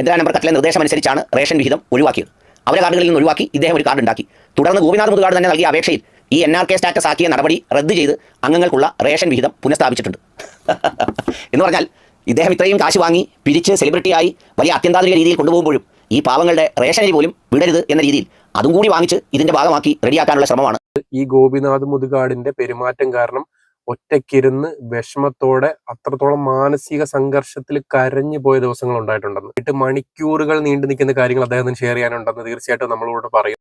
എതിരാ number കത്തിലെ നിർദ്ദേശമനുസരിച്ചാണ് ration വിഹിതം ഒഴിവാക്കിയത്? അവരെ കാർഡുകളിൽ നിന്ന് ഒഴിവാക്കി ഇദ്ദേഹം ഒരു കാർഡ് ഉണ്ടാക്കി. തുടർന്ന് ഗോപിനാഥ് മുതുകാട് തന്നെ നൽകിയ അപേക്ഷയിൽ ഈ എൻ ആർ കെ സ്റ്റാറ്റസ് ആക്കിയ നടപടി റദ്ദ് ചെയ്ത് അംഗങ്ങൾക്കുള്ള റേഷൻ വിഹിതം പുനഃസ്ഥാപിച്ചിട്ടുണ്ട്. എന്ന് പറഞ്ഞാൽ ഇദ്ദേഹം ഇത്രയും കാശ് വാങ്ങി പിരിച്ച് സെലിബ്രിറ്റിയായി വലിയ അത്യന്താധുനിക രീതിയിൽ കൊണ്ടുപോകുമ്പോഴും ഈ പാവങ്ങളുടെ അരി പോലും വിടരുത് എന്ന രീതിയിൽ അതും കൂടി വാങ്ങിച്ച് ഇതിന്റെ ഭാഗമാക്കി റെഡിയാക്കാനുള്ള ശ്രമമാണ്. ഈ ഗോപിനാഥ് മുതുകാടിന്റെ പെരുമാറ്റം കാരണം ഒറ്റയ്ക്കിരുന്ന് വിഷമത്തോടെ അത്രത്തോളം മാനസിക സംഘർഷത്തിൽ കരഞ്ഞു പോയ ദിവസങ്ങൾ ഉണ്ടായിട്ടുണ്ടെന്ന്. എട്ട് മണിക്കൂറുകൾ നീണ്ടു നിൽക്കുന്ന കാര്യങ്ങൾ അദ്ദേഹത്തിന് ഷെയർ ചെയ്യാനുണ്ടെന്ന് തീർച്ചയായിട്ടും നമ്മളോട് പറയും.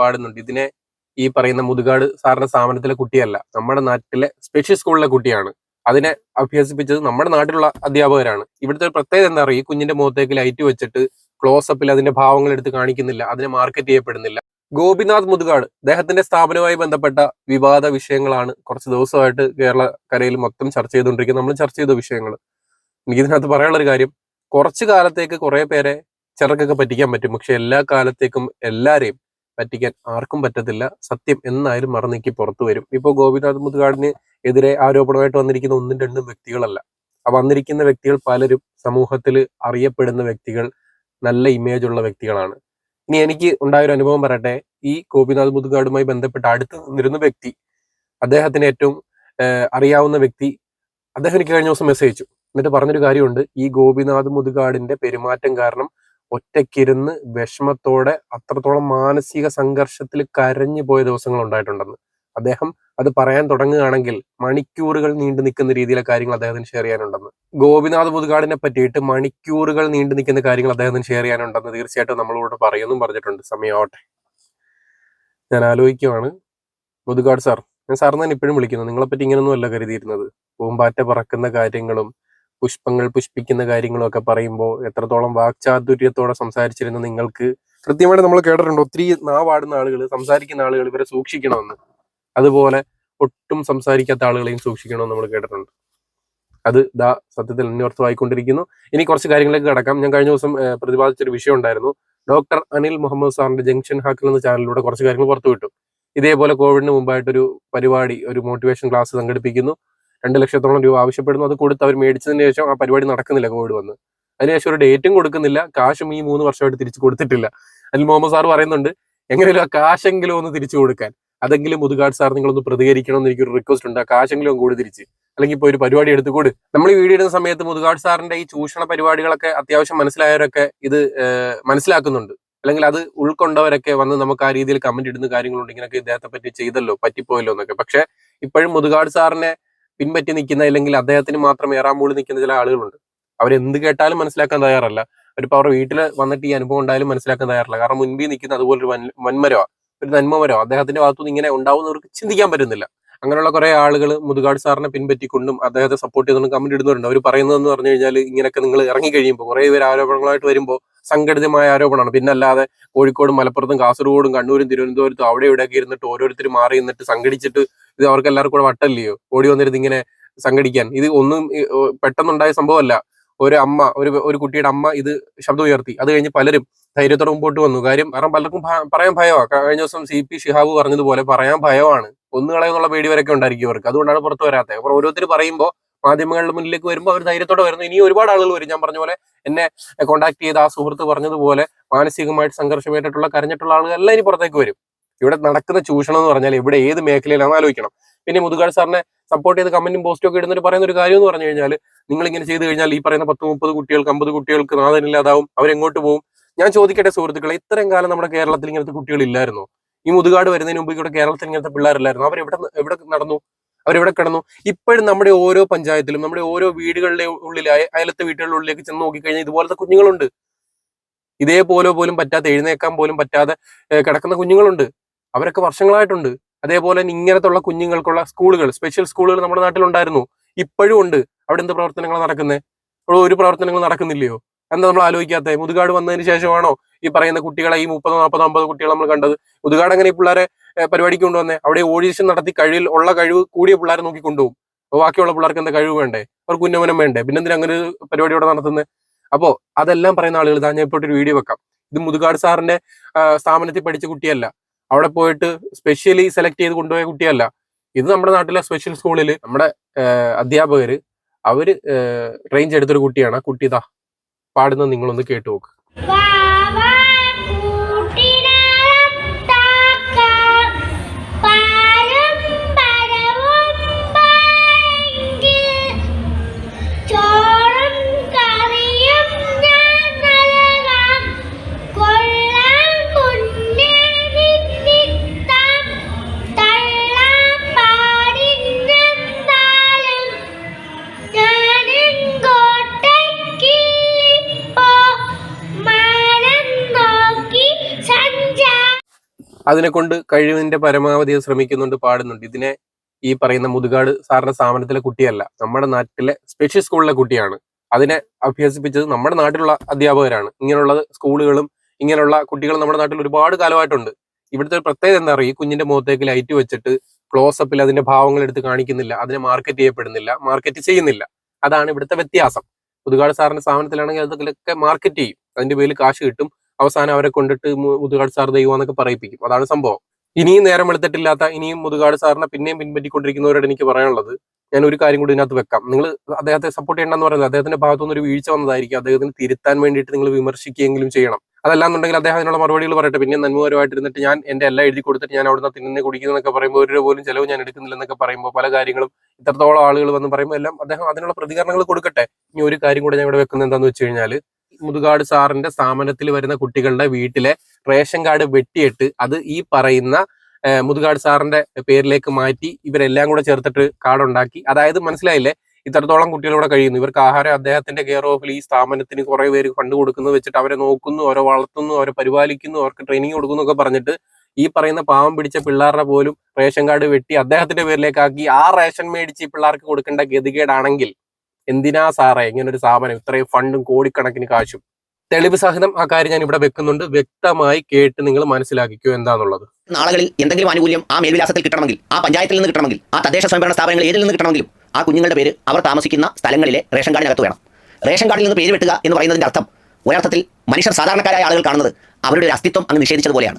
പാടുന്നുണ്ട്. ഇതിനെ ഈ പറയുന്ന മുതുകാട് സാറിന്റെ സ്ഥാപനത്തിലെ കുട്ടിയല്ല നമ്മുടെ നാട്ടിലെ സ്പെഷ്യൽ സ്കൂളിലെ കുട്ടിയാണ്. അതിനെ അഭ്യസിപ്പിച്ചത് നമ്മുടെ നാട്ടിലുള്ള അധ്യാപകരാണ്. ഇവിടുത്തെ ഒരു പ്രത്യേകത എന്താ പറയുക ഈ കുഞ്ഞിന്റെ മുഖത്തേക്ക് ലൈറ്റ് വെച്ചിട്ട് ക്ലോസപ്പിൽ അതിന്റെ ഭാവങ്ങൾ എടുത്ത് കാണിക്കുന്നില്ല അതിനെ മാർക്കറ്റ് ചെയ്യപ്പെടുന്നില്ല. ഗോപിനാഥ് മുതുകാട് അദ്ദേഹത്തിന്റെ സ്ഥാപനവുമായി ബന്ധപ്പെട്ട വിവാദ വിഷയങ്ങളാണ് കുറച്ച് ദിവസമായിട്ട് കേരള കരയിൽ മൊത്തം ചർച്ച ചെയ്തുകൊണ്ടിരിക്കുന്നത്. നമ്മൾ ചർച്ച ചെയ്ത വിഷയങ്ങൾ. എനിക്ക് ഇതിനകത്ത് പറയാനുള്ള ഒരു കാര്യം കുറച്ച് കാലത്തേക്ക് കുറെ പേരെ ചിറക്കൊക്കെ പറ്റിക്കാൻ പറ്റും. പക്ഷെ എല്ലാ കാലത്തേക്കും എല്ലാരെയും പറ്റിക്കാൻ ആർക്കും പറ്റത്തില്ല. സത്യം എന്നായാലും മറന്നേക്ക് പുറത്തു വരും. ഇപ്പോൾ ഗോപിനാഥ് മുതുകാടിന് എതിരെ ആരോപണമായിട്ട് വന്നിരിക്കുന്ന ഒന്നും രണ്ടും വ്യക്തികളല്ല. വന്നിരിക്കുന്ന വ്യക്തികൾ പലരും സമൂഹത്തിൽ അറിയപ്പെടുന്ന വ്യക്തികൾ നല്ല ഇമേജ് ഉള്ള വ്യക്തികളാണ്. ഇനി എനിക്ക് ഉണ്ടായ ഒരു അനുഭവം പറയട്ടെ. ഈ ഗോപിനാഥ് മുതുകാടുമായി ബന്ധപ്പെട്ട് അടുത്ത് നിന്നിരുന്ന വ്യക്തി അദ്ദേഹത്തിന് ഏറ്റവും അറിയാവുന്ന വ്യക്തി അദ്ദേഹം എനിക്ക് കഴിഞ്ഞ ദിവസം മെസ്സേജ് അയച്ചു. എന്നിട്ട് പറഞ്ഞൊരു കാര്യമുണ്ട്. ഈ ഗോപിനാഥ് മുതുകാടിന്റെ പെരുമാറ്റം കാരണം ഒറ്റയ്ക്കിരുന്ന് വിഷമത്തോടെ അത്രത്തോളം മാനസിക സംഘർഷത്തിൽ കരഞ്ഞു പോയ ദിവസങ്ങൾ ഉണ്ടായിട്ടുണ്ടെന്ന്. അദ്ദേഹം അത് പറയാൻ തുടങ്ങുകയാണെങ്കിൽ മണിക്കൂറുകൾ നീണ്ടു നിൽക്കുന്ന രീതിയിലെ കാര്യങ്ങൾ അദ്ദേഹത്തിന് ഷെയർ ചെയ്യാനുണ്ടെന്ന്. ഗോപിനാഥ് മുതുകാടിനെ പറ്റിയിട്ട് മണിക്കൂറുകൾ നീണ്ടു നിൽക്കുന്ന കാര്യങ്ങൾ അദ്ദേഹത്തിന് ഷെയർ ചെയ്യാനുണ്ടെന്ന് തീർച്ചയായിട്ടും നമ്മളോട് പറയുമെന്നും പറഞ്ഞിട്ടുണ്ട്. സമയമാവട്ടെ ഞാൻ ആലോചിക്കുവാണ്. മുതുകാട് സാർ ഞാൻ സാറിന് തന്നെ ഇപ്പോഴും വിളിക്കുന്നു. നിങ്ങളെപ്പറ്റി ഇങ്ങനൊന്നും അല്ല കരുതിയിരുന്നത്. പൂമ്പാറ്റ പറക്കുന്ന കാര്യങ്ങളും പുഷ്പങ്ങൾ പുഷ്പിക്കുന്ന കാര്യങ്ങളും ഒക്കെ പറയുമ്പോൾ എത്രത്തോളം വാക്ചാതുര്യത്തോടെ സംസാരിച്ചിരുന്ന നിങ്ങൾക്ക് കൃത്യമായിട്ട് നമ്മൾ കേട്ടിട്ടുണ്ട്. ഒത്തിരി നാവാടുന്ന ആളുകൾ സംസാരിക്കുന്ന ആളുകൾ ഇവരെ സൂക്ഷിക്കണമെന്ന്. അതുപോലെ ഒട്ടും സംസാരിക്കാത്ത ആളുകളെയും സൂക്ഷിക്കണമെന്ന് നമ്മൾ കേട്ടിട്ടുണ്ട്. അത് ദാ സത്യത്തിൽ അന്വർത്ഥമായിക്കൊണ്ടിരിക്കുന്നു. ഇനി കുറച്ച് കാര്യങ്ങളിലേക്ക് കടക്കാം. ഞാൻ കഴിഞ്ഞ ദിവസം പ്രതിപാദിച്ചൊരു വിഷയം ഉണ്ടായിരുന്നു. ഡോക്ടർ അനിൽ മുഹമ്മദ് സാറിന്റെ ജംഗ്ഷൻ ഹാക്കിൽ എന്ന ചാനലിലൂടെ കുറച്ച് കാര്യങ്ങൾ പുറത്തുവിട്ടു. ഇതേപോലെ കോവിഡിന് മുമ്പായിട്ടൊരു പരിപാടി ഒരു മോട്ടിവേഷൻ ക്ലാസ് സംഘടിപ്പിക്കുന്നു. രണ്ട് ലക്ഷത്തോളം രൂപ ആവശ്യപ്പെടുന്നു. അത് കൊടുത്ത് അവർ മേടിച്ചതിന് ശേഷം ആ പരിപാടി നടക്കുന്നില്ല കോവിഡ് വന്ന്. അതിനുശേഷം ഒരു ഡേറ്റും കൊടുക്കുന്നില്ല. കാശും ഈ മൂന്ന് വർഷമായിട്ട് തിരിച്ചു കൊടുത്തിട്ടില്ല. അനിൽ മുഹമ്മദ് സാർ പറയുന്നുണ്ട് എങ്ങനെയല്ല ആ കാശെങ്കിലും ഒന്ന് തിരിച്ചു കൊടുക്കാൻ. അതെങ്കിലും മുതുകാട് സാർ നിങ്ങളൊന്ന് പ്രതികരിക്കണം എന്ന് എനിക്കൊരു റിക്വസ്റ്റ് ഉണ്ട്. ആ കാശെങ്കിലും കൂടി തിരിച്ച്. അല്ലെങ്കിൽ ഇപ്പോൾ ഒരു പരിപാടി എടുത്തുകൂട് നമ്മൾ ഈ വീഡിയോ ഇടുന്ന സമയത്ത് മുതുകാട് സാറിന്റെ ഈ ചൂഷണ പരിപാടികളൊക്കെ അത്യാവശ്യം മനസ്സിലായവരൊക്കെ ഇത് മനസ്സിലാക്കുന്നുണ്ട്. അല്ലെങ്കിൽ അത് ഉൾക്കൊണ്ടവരൊക്കെ വന്ന് നമുക്ക് ആ രീതിയിൽ കമന്റ് ഇടുന്ന കാര്യങ്ങളുണ്ട്. ഇങ്ങനെയൊക്കെ ഇദ്ദേഹത്തെ പറ്റി ചെയ്തല്ലോ പറ്റിപ്പോയല്ലോ എന്നൊക്കെ. പക്ഷെ ഇപ്പോഴും മുതുകാട് സാറിനെ പിൻപറ്റി നിൽക്കുന്ന അല്ലെങ്കിൽ അദ്ദേഹത്തിന് മാത്രം ഏറാൻ മൂടി നിൽക്കുന്ന ചില ആളുകളുണ്ട്. അവരെന്ത് കേട്ടാലും മനസ്സിലാക്കാൻ തയ്യാറല്ല. ഒരു അവരുടെ വീട്ടിൽ വന്നിട്ട് ഈ അനുഭവം ഉണ്ടായാലും മനസ്സിലാക്കാൻ തയ്യാറല്ല. കാരണം മുൻപിൽ നിൽക്കുന്ന അതുപോലൊരു വൻ വൻമരോ ഒരു നന്മമരോ അദ്ദേഹത്തിന്റെ ഭാഗത്തുനിന്ന് ഇങ്ങനെ ഉണ്ടാവുന്നവർക്ക് ചിന്തിക്കാൻ പറ്റുന്നില്ല. അങ്ങനെയുള്ള കുറെ ആളുകൾ മുതുകാട് സാറിനെ പിൻപറ്റിക്കൊണ്ടും അദ്ദേഹത്തെ സപ്പോർട്ട് ചെയ്തുകൊണ്ടും കമന്റ് ഇടുന്നവരുണ്ട്. അവർ പറയുന്നതെന്ന് പറഞ്ഞു കഴിഞ്ഞാൽ ഇങ്ങനെയൊക്കെ നിങ്ങൾ ഇറങ്ങി കഴിയുമ്പോൾ കുറെ പേര് ആരോപണങ്ങളായിട്ട് വരുമ്പോൾ സംഘടിതമായ ആരോപണമാണ്. പിന്നെ അല്ലാതെ കോഴിക്കോടും മലപ്പുറത്തും കാസർഗോഡും കണ്ണൂരും തിരുവനന്തപുരത്തും അവിടെ ഇവിടെയൊക്കെ ഇരുന്നിട്ട് ഓരോരുത്തർ മാറി നിന്നിട്ട് സംഘടിച്ചിട്ട് ഇത് അവർക്ക് എല്ലാവർക്കും കൂടെ വട്ടല്ലയോ? ഓടി വന്നിരുന്ന് ഇങ്ങനെ സംഘടിക്കാൻ. ഇത് ഒന്നും പെട്ടെന്നുണ്ടായ സംഭവമല്ല. ഒരു അമ്മ ഒരു ഒരു കുട്ടിയുടെ അമ്മ ഇത് ശബ്ദം ഉയർത്തി അത് കഴിഞ്ഞ് പലരും ധൈര്യത്തോടെ മുമ്പോട്ട് വന്നു. കാര്യം കാരണം പലർക്കും പറയാൻ ഭയമാണ് കഴിഞ്ഞ ദിവസം സി പി ഷിഹാബ് പറഞ്ഞതുപോലെ പറയാൻ ഭയമാണ്. ഒന്ന് കളയെന്നുള്ള പേടി വരെയൊക്കെ ഉണ്ടായിരിക്കും അവർക്ക്. അതുകൊണ്ടാണ് പുറത്ത് വരാത്തത്. അപ്പോൾ ഓരോരുത്തർ പറയുമ്പോൾ മാധ്യമങ്ങളുടെ മുന്നിലേക്ക് വരുമ്പോൾ അവർ ധൈര്യത്തോടെ വരുന്നു. ഇനി ഒരുപാട് ആളുകൾ വരും. ഞാൻ പറഞ്ഞ പോലെ എന്നെ കോൺടാക്ട് ചെയ്ത ആ സുഹൃത്ത് പറഞ്ഞതുപോലെ മാനസികമായിട്ട് സംഘർഷമായിട്ടുള്ള കരഞ്ഞിട്ടുള്ള ആളുകളെല്ലാം ഇനി പുറത്തേക്ക് വരും. ഇവിടെ നടക്കുന്ന ചൂഷണം എന്ന് പറഞ്ഞാൽ ഇവിടെ ഏത് മേഖലയിലാണെന്ന് ആലോചിക്കണം. പിന്നെ മുതുകാട് സാറിനെ സപ്പോർട്ട് ചെയ്ത് കമന്റും പോസ്റ്റും ഒക്കെ ഇടുന്നവർ പറയുന്ന ഒരു കാര്യം എന്ന് പറഞ്ഞു കഴിഞ്ഞാൽ നിങ്ങൾ ഇങ്ങനെ ചെയ്തു കഴിഞ്ഞാൽ ഈ പറയുന്ന പത്ത് മുപ്പത് കുട്ടികൾക്ക് അമ്പത് കുട്ടികൾക്ക് നാഥനില്ലാതാവും. അവരെങ്ങോട്ട് പോകും? ഞാൻ ചോദിക്കട്ടെ സുഹൃത്തുക്കളെ ഇത്രയും കാലം നമ്മുടെ കേരളത്തിൽ ഇങ്ങനത്തെ കുട്ടികൾ ഇല്ലായിരുന്നു ഈ മുതുകാട് വരുന്നതിന് മുമ്പ് ഇവിടെ കേരളത്തിൽ ഇങ്ങനത്തെ പിള്ളേരില്ലായിരുന്നു? അവർ എവിടെ നടന്നു? അവരെവിടെ കിടന്നു? ഇപ്പോഴും നമ്മുടെ ഓരോ പഞ്ചായത്തിലും നമ്മുടെ ഓരോ വീടുകളുടെ ഉള്ളിൽ അയലത്തെ വീടുകളുടെ ഉള്ളിലേക്ക് ചെന്ന് നോക്കിക്കഴിഞ്ഞാൽ ഇതുപോലത്തെ കുഞ്ഞുങ്ങളുണ്ട്. ഇതേപോലെ പോലും പറ്റാതെ എഴുന്നേക്കാൻ പോലും പറ്റാതെ കിടക്കുന്ന കുഞ്ഞുങ്ങളുണ്ട്. അവരൊക്കെ വർഷങ്ങളായിട്ടുണ്ട്. അതേപോലെ തന്നെ ഇങ്ങനത്തുള്ള കുഞ്ഞുങ്ങൾക്കുള്ള സ്കൂളുകൾ സ്പെഷ്യൽ സ്കൂളുകൾ നമ്മുടെ നാട്ടിലുണ്ടായിരുന്നു. ഇപ്പോഴും ഉണ്ട്. അവിടെ എന്ത് പ്രവർത്തനങ്ങൾ നടക്കുന്നത് ഒരു പ്രവർത്തനങ്ങൾ നടക്കുന്നില്ലയോ? എന്താ നമ്മൾ ആലോചിക്കാത്തത് മുതുകാട് വന്നതിന് ശേഷമാണോ ഈ പറയുന്ന കുട്ടികളെ ഈ മുപ്പതോ നാൽപ്പതോ അമ്പത് കുട്ടികളെ നമ്മൾ കണ്ടത്? മുതുകാട് അങ്ങനെ ഈ പിള്ളേരെ പരിപാടിക്ക് കൊണ്ടുവന്നേ? അവിടെ ഓഡിഷൻ നടത്തി കഴിവിൽ ഉള്ള കഴിവ് കൂടിയ പിള്ളേരെ നോക്കി കൊണ്ടുപോകും. അപ്പൊ ബാക്കിയുള്ള പിള്ളേർക്ക് എന്താ കഴിവ് വേണ്ടേ? അവർക്ക് ഉന്നമനം വേണ്ടേ? പിന്നെ എന്തിനാ അങ്ങനെ ഒരു പരിപാടി ഇവിടെ നടത്തുന്നത് അപ്പോ അതെല്ലാം പറയുന്ന ആളുകൾ ഞാൻ ഇപ്പോൾ ഒരു വീഡിയോ വെക്കാം. ഇത് മുതുകാട് സാറിന്റെ സ്ഥാപനത്തിൽ പഠിച്ച കുട്ടിയല്ല. അവിടെ പോയിട്ട് സ്പെഷ്യലി സെലക്ട് ചെയ്ത് കൊണ്ടുപോയ കുട്ടിയല്ല. ഇത് നമ്മുടെ നാട്ടിലെ സ്പെഷ്യൽ സ്കൂളിൽ നമ്മുടെ അധ്യാപകര് അവർ റേഞ്ച് എടുത്തൊരു കുട്ടിയാണ്. കുട്ടി ഇതാ. പാടുന്നത് നിങ്ങളൊന്ന് കേട്ടു നോക്ക്. അതിനെ കൊണ്ട് കഴിവിന്റെ പരമാവധി ശ്രമിക്കുന്നുണ്ട് പാടുന്നുണ്ട്. ഇതിനെ ഈ പറയുന്ന മുതുകാട് സാറിന്റെ സ്ഥാപനത്തിലെ കുട്ടിയല്ല നമ്മുടെ നാട്ടിലെ സ്പെഷ്യൽ സ്കൂളിലെ കുട്ടിയാണ്. അതിനെ അഭ്യസിപ്പിച്ചത് നമ്മുടെ നാട്ടിലുള്ള അധ്യാപകരാണ്. ഇങ്ങനെയുള്ള സ്കൂളുകളും ഇങ്ങനെയുള്ള കുട്ടികൾ നമ്മുടെ നാട്ടിൽ ഒരുപാട് കാലമായിട്ടുണ്ട്. ഇവിടുത്തെ ഒരു പ്രത്യേകത എന്താ പറയുക ഈ കുഞ്ഞിന്റെ മുഖത്തേക്ക് ലൈറ്റ് വെച്ചിട്ട് ക്ലോസപ്പിൽ അതിന്റെ ഭാവങ്ങൾ എടുത്ത് കാണിക്കുന്നില്ല അതിനെ മാർക്കറ്റ് ചെയ്യപ്പെടുന്നില്ല മാർക്കറ്റ് ചെയ്യുന്നില്ല. അതാണ് ഇവിടുത്തെ വ്യത്യാസം. പുതുകാട് സാറിന്റെ സ്ഥാപനത്തിലാണെങ്കിൽ അതൊക്കെ മാർക്കറ്റ് ചെയ്യും. അതിന്റെ പേരിൽ കാശ് കിട്ടും. അവസാനം അവരെ കൊണ്ടിട്ട് മുതുകാട് സാർ ദൈവം എന്നൊക്കെ പറയിപ്പിക്കും. അതാണ് സംഭവം. ഇനിയും നേരം വെളുത്തിട്ടില്ലാത്ത ഇനിയും മുതുകാട് സാറിനെ പിന്നെയും പിൻപറ്റിക്കൊണ്ടിരിക്കുന്നവരോട് എനിക്ക് പറയാനുള്ളത് ഞാൻ ഒരു കാര്യം കൂടി ഇതിനകത്ത് വെക്കാം. നിങ്ങൾ അദ്ദേഹത്തെ സപ്പോർട്ട് ചെയ്യണമെന്ന് പറയുന്നത് അദ്ദേഹത്തിന്റെ ഭാഗത്തുനിന്ന് ഒരു വീഴ്ച വന്നതായിരിക്കും. അദ്ദേഹത്തിന് തിരുത്താൻ വേണ്ടിയിട്ട് നിങ്ങൾ വിമർശിക്കുകയെങ്കിലും ചെയ്യണം. അതല്ലാന്നുണ്ടെങ്കിൽ അദ്ദേഹം അതിനുള്ള മറുപടികൾ പറയട്ടെ. പിന്നെ നന്മപരമായിട്ട് ഇരുന്നിട്ട് ഞാൻ എന്റെ എല്ലാം എഴുതി കൊടുത്തിട്ട് ഞാൻ അവിടുന്ന് തിന്നെ കുടിക്കുന്നതൊക്കെ പറയുമ്പോൾ ഒരു പോലും ചിലവ് ഞാൻ എടുക്കുന്നില്ലെന്നൊക്കെ പറയുമ്പോൾ പല കാര്യങ്ങളും ഇത്രത്തോളം ആളുകൾ വന്ന് പറയുമ്പോൾ എല്ലാം അദ്ദേഹം അതിനുള്ള പ്രതികരണങ്ങൾ കൊടുക്കട്ടെ. ഇനി ഒരു കാര്യം കൂടെ ഞാൻ ഇവിടെ വെക്കുന്നത് എന്താണെന്ന് വെച്ച് കഴിഞ്ഞാൽ മുതുകാട് സാറിന്റെ സ്ഥാപനത്തിൽ വരുന്ന കുട്ടികളുടെ വീട്ടിലെ റേഷൻ കാർഡ് വെട്ടിയിട്ട് അത് ഈ പറയുന്ന മുതുകാട് സാറിന്റെ പേരിലേക്ക് മാറ്റി ഇവരെല്ലാം കൂടെ ചേർത്തിട്ട് കാർഡ് ഉണ്ടാക്കി അതായത് മനസ്സിലായില്ലേ? ഇത്രത്തോളം കുട്ടികളിവിടെ കഴിയുന്നു. ഇവർക്ക് ആഹാരം അദ്ദേഹത്തിന്റെ കെയർ ഓഫിൽ ഈ സ്ഥാപനത്തിന് കുറെ പേര് ഫണ്ട് കൊടുക്കുന്നത് വെച്ചിട്ട് അവരെ നോക്കുന്നു അവരെ വളർത്തുന്നു അവരെ പരിപാലിക്കുന്നു അവർക്ക് ട്രെയിനിങ് കൊടുക്കുന്നു ഒക്കെ പറഞ്ഞിട്ട് ഈ പറയുന്ന പാവം പിടിച്ച പിള്ളേരുടെ പോലും റേഷൻ കാർഡ് വെട്ടി അദ്ദേഹത്തിന്റെ പേരിലേക്കാക്കി ആ റേഷൻ മേടിച്ച് ഈ പിള്ളേർക്ക് കൊടുക്കേണ്ട ഗതികേടാണെങ്കിൽ എന്തിനാ സാറേ ഇങ്ങനെ ഒരു സ്ഥാപനം ഇത്രയും ഫണ്ടും കോടിക്കണക്കിന് കാശും? തെളിവ് സഹിതം ആ കാര്യം ഞാൻ ഇവിടെ വെക്കുന്നുണ്ട്. വ്യക്തമായി കേട്ട് നിങ്ങൾ മനസ്സിലാക്കിക്കോ എന്താന്നുള്ളത്. നാളുകളിൽ എന്തെങ്കിലും ആനുകൂല്യം ആ മേൽവിലാസത്തിൽ കിട്ടണമെങ്കിൽ ആ പഞ്ചായത്തിൽ നിന്ന് കിട്ടണമെങ്കിൽ ആ തദ്ദേശ സ്വയംഭരണ സ്ഥാപനങ്ങൾ ഏതിൽ നിന്ന് കിട്ടണമെങ്കിലും ആ കുഞ്ഞുങ്ങളുടെ പേര് അവർ താമസിക്കുന്ന സ്ഥലങ്ങളിലെ റേഷൻ കാർഡിനകത്ത് വേണം. റേഷൻ കാർഡിൽ നിന്ന് പേര് വെട്ടുക എന്ന് പറയുന്നതിന്റെ അർത്ഥം ഒരർത്ഥത്തിൽ മനുഷ്യർ സാധാരണക്കാരായ ആളുകൾ കാണുന്നത് അവരുടെ ഒരു അസ്തിത്വം അങ്ങ് നിഷേധിച്ചതുപോലെയാണ്.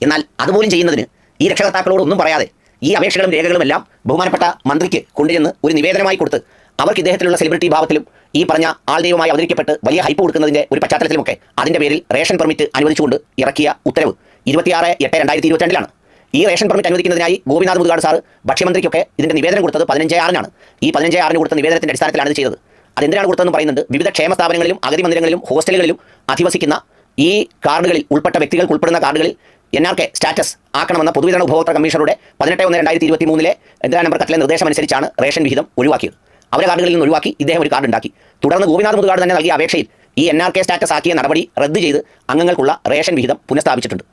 എന്നാൽ അതുപോലും ചെയ്യുന്നതിന് ഈ രക്ഷകർത്താക്കളോട് ഒന്നും പറയാതെ ഈ അപേക്ഷകളും രേഖകളും എല്ലാം ബഹുമാനപ്പെട്ട മന്ത്രിക്ക് കൊണ്ടുചെന്ന് ഒരു നിവേദനമായി കൊടുത്ത് അവർക്ക് ഇദ്ദേഹത്തിലുള്ള സെലിബ്രിറ്റി ഭാവത്തിലും ഈ പറഞ്ഞ ആൾദൈവമായി അവതരിക്കപ്പെട്ട് വലിയ ഹൈപ്പ് കൊടുക്കുന്നതിന്റെ ഒരു പശ്ചാത്തലത്തിലുമൊക്കെ അതിന്റെ പേരിൽ റേഷൻ പെർമിറ്റ് അനുവദിച്ചുകൊണ്ട് ഇറക്കിയ ഉത്തരവ് ഇരുപത്തിയാറ് എട്ട് രണ്ടായിരത്തി ഇരുപത്തിരണ്ടിലാണ് ഈ റേഷൻ പെർമിറ്റ് അനുവദിക്കുന്നതിനായി ഗോപിനാഥ് മുതുകാട് സാർ ഭക്ഷ്യമന്ത്രിക്കൊക്കെ ഇതിന്റെ നിവേദനം കൊടുത്തത് പതിനഞ്ച് ആറിനാണ്. ഈ പതിനഞ്ച് ആറിന് കൊടുത്ത നിവേദനത്തിന്റെ അടിസ്ഥാനത്തിലാണ് ഇത് ചെയ്തത്. അതെന്തിനാണ് കൊടുത്തതെന്ന് പറയുന്നുണ്ട് വിവിധ ക്ഷേമ സ്ഥാപനങ്ങളിലും അഗതി മന്ദിരങ്ങളിലും ഹോസ്റ്റലുകളിലും അധിവസിക്കുന്ന ഈ കാർഡുകളിൽ ഉൾപ്പെട്ട വ്യക്തികൾക്ക് ഉൾപ്പെടുന്ന കാർഡുകളിൽ എൻ ആർ കെ സ്റ്റാറ്റസ് ആക്കണമെന്ന പൊതുവിതരണ ഉപഭോക്തൃ കമ്മീഷണറുടെ പതിനെട്ട് ഒന്ന് രണ്ടായിരത്തി ഇരുപത്തി മൂന്നിലെ എന്തിനാ നമ്പർ കത്തിലെ നിർദ്ദേശമനുസരിച്ചാണ് റേഷൻ വിഹിതം ഒഴിവാക്കിയത്. അവരെ കാർഡുകളിൽ നിന്ന് ഒഴിവാക്കി ഇദ്ദേഹം ഒരു കാർഡ് ഉണ്ടാക്കി. തുടർന്ന് ഗോപിനാഥ് മുതുകാട് തന്നെ നൽകിയ അപേക്ഷയിൽ ഈ എൻ ആർ കെ സ്റ്റാറ്റസ് ആക്കിയ നടപടി റദ്ദ് ചെയ്ത് അംഗങ്ങൾക്കുള്ള റേഷൻ വിഹിതം പുനഃസ്ഥാപിച്ചിട്ടുണ്ട്.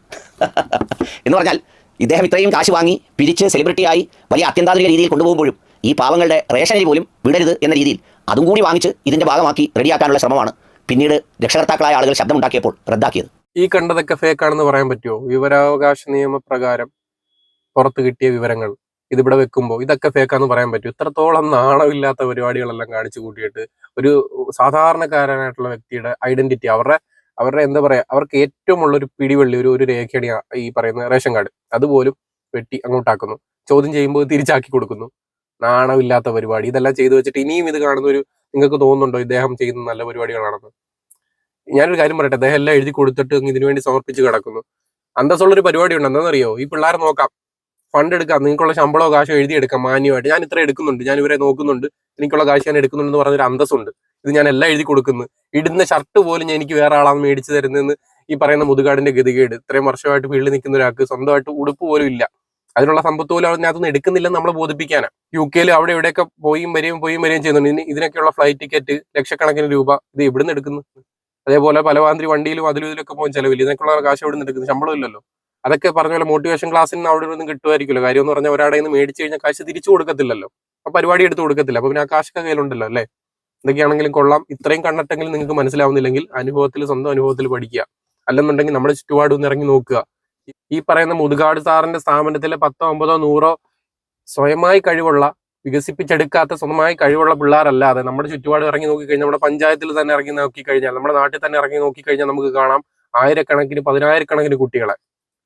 എന്ന് പറഞ്ഞാൽ ഇദ്ദേഹം ഇത്രയും കാശ് വാങ്ങി പിരിച്ച് സെലിബ്രിറ്റിയായി വലിയ അത്യന്താധുനിക രീതിയിൽ കൊണ്ടുപോകുമ്പോഴും ഈ പാവങ്ങളുടെ റേഷനിൽ പോലും വിടരുത് എന്ന രീതിയിൽ അതും കൂടി വാങ്ങിച്ച് ഇതിന്റെ ഭാഗമാക്കി റെഡിയാക്കാനുള്ള ശ്രമമാണ് പിന്നീട് രക്ഷകർത്താക്കളായ ആളുകൾ ശബ്ദമുണ്ടാക്കിയപ്പോൾ റദ്ദാക്കിയത്. ഈ കണ്ടതൊക്കെ ഫേക്കാണെന്ന് പറയാൻ പറ്റുമോ? വിവരാവകാശ നിയമപ്രകാരം പുറത്തു കിട്ടിയ വിവരങ്ങൾ. ഇതിവിടെ വെക്കുമ്പോൾ ഇതൊക്കെ ഫേക്കാന്ന് പറയാൻ പറ്റും. ഇത്രത്തോളം നാണമില്ലാത്ത പരിപാടികളെല്ലാം കാണിച്ചു കൂട്ടിയിട്ട് ഒരു സാധാരണക്കാരനായിട്ടുള്ള വ്യക്തിയുടെ ഐഡന്റിറ്റി അവരുടെ അവരുടെ എന്താ പറയാ അവർക്ക് ഏറ്റവും ഉള്ള ഒരു പിടിവള്ളി ഒരു ഒരു രേഖയാണ് ഈ പറയുന്ന റേഷൻ കാർഡ്. അതുപോലും വെട്ടി അങ്ങോട്ടാക്കുന്നു. ചോദ്യം ചെയ്യുമ്പോൾ തിരിച്ചാക്കി കൊടുക്കുന്നു. നാണമില്ലാത്ത പരിപാടി. ഇതെല്ലാം ചെയ്തു വെച്ചിട്ട് ഇനിയും ഇത് കാണുന്ന ഒരു നിങ്ങൾക്ക് തോന്നുന്നുണ്ടോ? ഇദ്ദേഹം ചെയ്യുന്ന നല്ല പരിപാടികളാണെന്ന്. ഞാനൊരു കാര്യം പറയട്ടെ. അദ്ദേഹം എല്ലാം എഴുതി കൊടുത്തിട്ട് ഇതിനുവേണ്ടി ഇതിനു വേണ്ടി സമർപ്പിച്ച് കിടക്കുന്നു. അന്തസ്സുള്ള ഒരു പരിപാടി ഉണ്ട് എന്താണെന്നറിയോ? ഈ പിള്ളേരെ നോക്കാം. ഫണ്ട് എടുക്കാം. നിങ്ങൾക്കുള്ള ശമ്പളമോ കാശോ എഴുതിയെടുക്കാം മാന്യമായിട്ട്. ഞാൻ ഇത്ര എടുക്കുന്നുണ്ട്. ഞാൻ ഇവരെ നോക്കുന്നുണ്ട്. എനിക്കുള്ള കാശ് ഞാൻ എടുക്കുന്നുണ്ടെന്ന് പറഞ്ഞൊരു അന്തസ്സുണ്ട്. ഇത് ഞാൻ എല്ലാം എഴുതി കൊടുക്കുന്നു. ഇടുന്ന ഷർട്ട് പോലും ഞാൻ എനിക്ക് വേറെ ആളാണ് മേടിച്ചു തരുന്നതെന്ന് ഈ പറയുന്ന മുതുകാടിന്റെ ഗതികേട്. ഇത്രയും വർഷമായിട്ട് ഫീൽഡിൽ നിൽക്കുന്ന ഒരാൾക്ക് സ്വന്തമായിട്ട് ഉടുപ്പ് പോലും ഇല്ല. അതിനുള്ള സമ്പത്ത് പോലും അതിനകത്തുനിന്ന് എടുക്കുന്നില്ലെന്ന് നമ്മളെ ബോധിപ്പിക്കാനാണ് യു കെയിൽ അവിടെ ഇവിടെയൊക്കെ പോയും വരെയും പോയും വരെയും ചെയ്യുന്നുണ്ട്. ഇനി ഇതിനൊക്കെയുള്ള ഫ്ലൈറ്റ് ടിക്കറ്റ് ലക്ഷക്കണക്കിന് രൂപ ഇത് എവിടുന്ന് എടുക്കുന്നു? അതേപോലെ പലവാന്തി വണ്ടിയിലും അതിലും ഇതിലൊക്കെ പോകാൻ ചെലവില്ല. ഇതിനൊക്കെയുള്ള കാശ് എവിടെ നിന്ന് എടുക്കുന്നു? ശമ്പളം ഇല്ലല്ലോ അതൊക്കെ പറഞ്ഞ പോലെ മോട്ടിവേഷൻ ക്ലാസ്സിന് അവിടെ നിന്ന് കിട്ടുമായിരിക്കുമല്ലോ. കാര്യം എന്ന് പറഞ്ഞാൽ ഒരാടെ നിന്ന് മേടിച്ചു കഴിഞ്ഞാൽ കാശ് തിരിച്ചു കൊടുക്കത്തില്ലല്ലോ. അപ്പൊ പരിപാടി എടുത്തു കൊടുക്കത്തില്ല. അപ്പൊ പിന്നെ ആ കാശൊക്കെ കയ്യിലുണ്ടല്ലോ അല്ലേ? എന്തൊക്കെയാണെങ്കിലും കൊള്ളാം. ഇത്രയും കണ്ടിട്ടെങ്കിലും നിങ്ങൾക്ക് മനസ്സിലാവുന്നില്ലെങ്കിൽ അനുഭവത്തിൽ സ്വന്തം അനുഭവത്തിൽ പഠിക്കുക. അല്ലെന്നുണ്ടെങ്കിൽ നമ്മുടെ ചുറ്റുപാട് ഒന്ന് ഇറങ്ങി നോക്കുക. ഈ- പറയുന്ന മുതുകാട് സാറിന്റെ സ്ഥാപനത്തിലെ പത്തോ ഒമ്പതോ നൂറോ സ്വയമായി കഴിവുള്ള വികസിപ്പിച്ചെടുക്കാത്ത സ്വന്തമായി കഴിവുള്ള പിള്ളേരല്ലാതെ നമ്മുടെ ചുറ്റുപാട് ഇറങ്ങി നോക്കിക്കഴിഞ്ഞാൽ നമ്മുടെ പഞ്ചായത്തിൽ തന്നെ ഇറങ്ങി നോക്കി കഴിഞ്ഞാൽ നമ്മുടെ നാട്ടിൽ തന്നെ ഇറങ്ങി നോക്കി കഴിഞ്ഞാൽ നമുക്ക് കാണാം ആയിരക്കണക്കിന് പതിനായിരക്കണക്കിന് കുട്ടികളെ.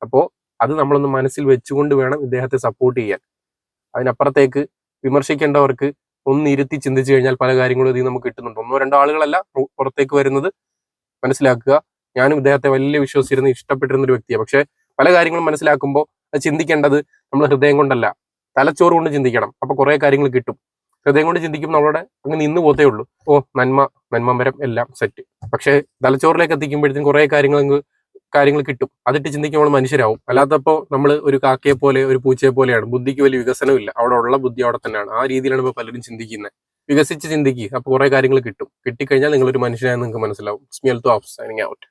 അപ്പോൾ അത് നമ്മളൊന്ന് മനസ്സിൽ വെച്ചുകൊണ്ട് വേണം ഇദ്ദേഹത്തെ സപ്പോർട്ട് ചെയ്യാൻ. അതിനപ്പുറത്തേക്ക് വിമർശിക്കേണ്ടവർക്ക് ഒന്ന് ഇരുത്തി ചിന്തിച്ചു കഴിഞ്ഞാൽ പല കാര്യങ്ങളും ഇതിൽ നമുക്ക് കിട്ടുന്നുണ്ട്. ഒന്നോ രണ്ടോ ആളുകളല്ല പുറത്തേക്ക് വരുന്നത്. മനസ്സിലാക്കുക. ഞാനും ഇദ്ദേഹത്തെ വലിയ വിശ്വസിച്ചിരുന്ന ഇഷ്ടപ്പെട്ടിരുന്ന ഒരു വ്യക്തിയാണ്. പക്ഷെ പല കാര്യങ്ങളും മനസ്സിലാക്കുമ്പോൾ അത് ചിന്തിക്കേണ്ടത് നമ്മൾ ഹൃദയം കൊണ്ടല്ല. തലച്ചോറ് കൊണ്ട് ചിന്തിക്കണം. അപ്പൊ കുറെ കാര്യങ്ങൾ കിട്ടും. ഹൃദയം കൊണ്ട് ചിന്തിക്കുമ്പോൾ നമ്മളവിടെ അങ്ങ് നിന്ന് പോത്തേ ഉള്ളൂ. ഓ നന്മ നന്മ മരം എല്ലാം സെറ്റ് പക്ഷെ തലച്ചോറിലേക്ക് എത്തിക്കുമ്പോഴത്തേക്കും കുറെ കാര്യങ്ങൾ അങ്ങ് കാര്യങ്ങൾ കിട്ടും. അതിട്ട് ചിന്തിക്കുമ്പോൾ മനുഷ്യരാവും. അല്ലാത്തപ്പോ നമ്മൾ ഒരു കാക്കയെ പോലെ ഒരു പൂച്ചയെ പോലെയാണ് ബുദ്ധിക്ക് വലിയ വികസനമില്ല അവിടെ ഉള്ള ബുദ്ധി അവിടെ തന്നെയാണ് ആ രീതിയിലാണ് ഇപ്പൊ പലരും ചിന്തിക്കുന്നത് വികസിച്ച് ചിന്തിക്കുക അപ്പൊ കുറെ കാര്യങ്ങൾ കിട്ടും. കിട്ടിക്കഴിഞ്ഞാൽ നിങ്ങളൊരു ഒരു മനുഷ്യനായി നിങ്ങൾക്ക് മനസ്സിലാവും. Smile to of signing out